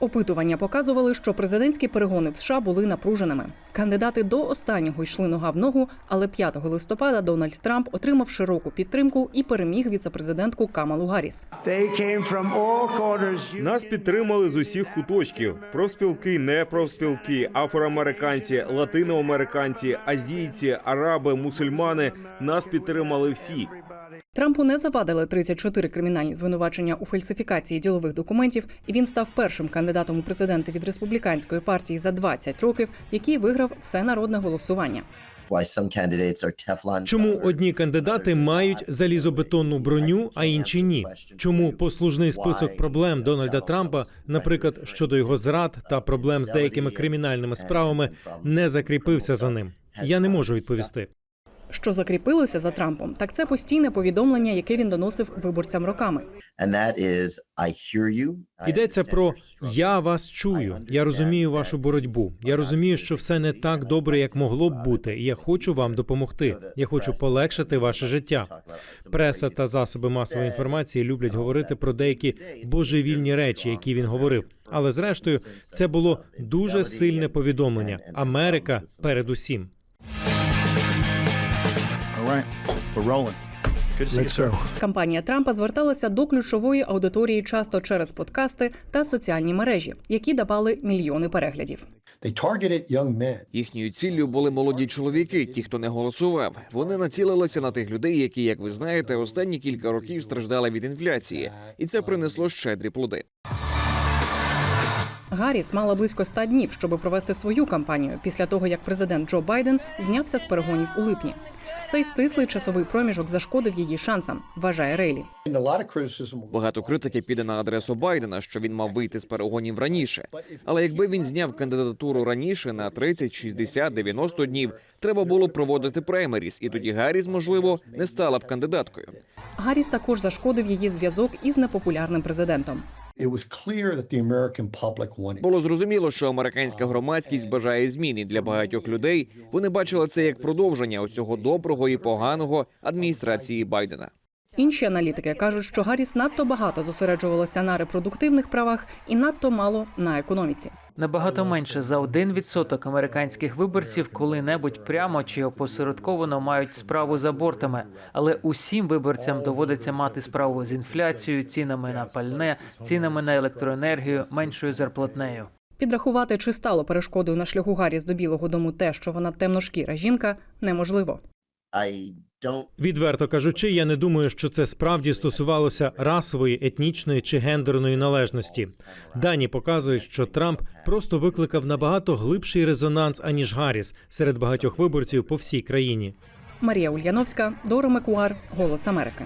Опитування показували, що президентські перегони в США були напруженими. Кандидати до останнього йшли нога в ногу, але 5 листопада Дональд Трамп отримав широку підтримку і переміг віцепрезидентку Камалу Гарріс. Нас підтримали з усіх куточків: профспілки, непрофспілки, афроамериканці, латиноамериканці, азійці, араби, мусульмани. Нас підтримали всі. Трампу не завадили 34 кримінальні звинувачення у фальсифікації ділових документів, і він став першим кандидатом у президенти від республіканської партії за 20 років, який виграв всенародне голосування. Чому одні кандидати мають залізобетонну броню, а інші ні? Чому послужний список проблем Дональда Трампа, наприклад, щодо його зрад та проблем з деякими кримінальними справами, не закріпився за ним? Я не можу відповісти. Що закріпилося за Трампом, так це постійне повідомлення, яке він доносив виборцям роками. Йдеться про я вас чую. Я розумію вашу боротьбу. Я розумію, що все не так добре, як могло б бути, і я хочу вам допомогти. Я хочу полегшити ваше життя. Преса та засоби масової інформації люблять говорити про деякі божевільні речі, які він говорив. Але зрештою, це було дуже сильне повідомлення. Америка передусім. All right, we're rolling. Кампанія Трампа зверталася до ключової аудиторії часто через подкасти та соціальні мережі, які давали мільйони переглядів. Їхньою ціллю були молоді чоловіки, ті, хто не голосував. Вони націлилися на тих людей, які, як ви знаєте, останні кілька років страждали від інфляції, і це принесло щедрі плоди. Гарріс мала близько 100 днів, щоб провести свою кампанію після того, як президент Джо Байден знявся з перегонів у липні. Цей стислий часовий проміжок зашкодив її шансам, вважає Рейлі. Багато критики піде на адресу Байдена, що він мав вийти з перегонів раніше. Але якби він зняв кандидатуру раніше на 30, 60, 90 днів, треба було проводити праймеріс, і тоді Гарріс, можливо, не стала б кандидаткою. Гарріс також зашкодив її зв'язок із непопулярним президентом. Було зрозуміло, що американська громадськість бажає змін і для багатьох людей. Вони бачили це як продовження усього доброго і поганого адміністрації Байдена. Інші аналітики кажуть, що Гарріс надто багато зосереджувалася на репродуктивних правах і надто мало на економіці. Набагато менше за 1% американських виборців коли-небудь прямо чи опосередковано мають справу з абортами, але усім виборцям доводиться мати справу з інфляцією, цінами на пальне, цінами на електроенергію, меншою зарплатнею. Підрахувати, чи стало перешкодою на шляху Гарріс до Білого Дому те, що вона темношкіра жінка, неможливо. Відверто кажучи, я не думаю, що це справді стосувалося расової, етнічної чи гендерної належності. Дані показують, що Трамп просто викликав набагато глибший резонанс аніж Гарріс серед багатьох виборців по всій країні. Марія Ульяновська, Дора Мекуар, Голос Америки.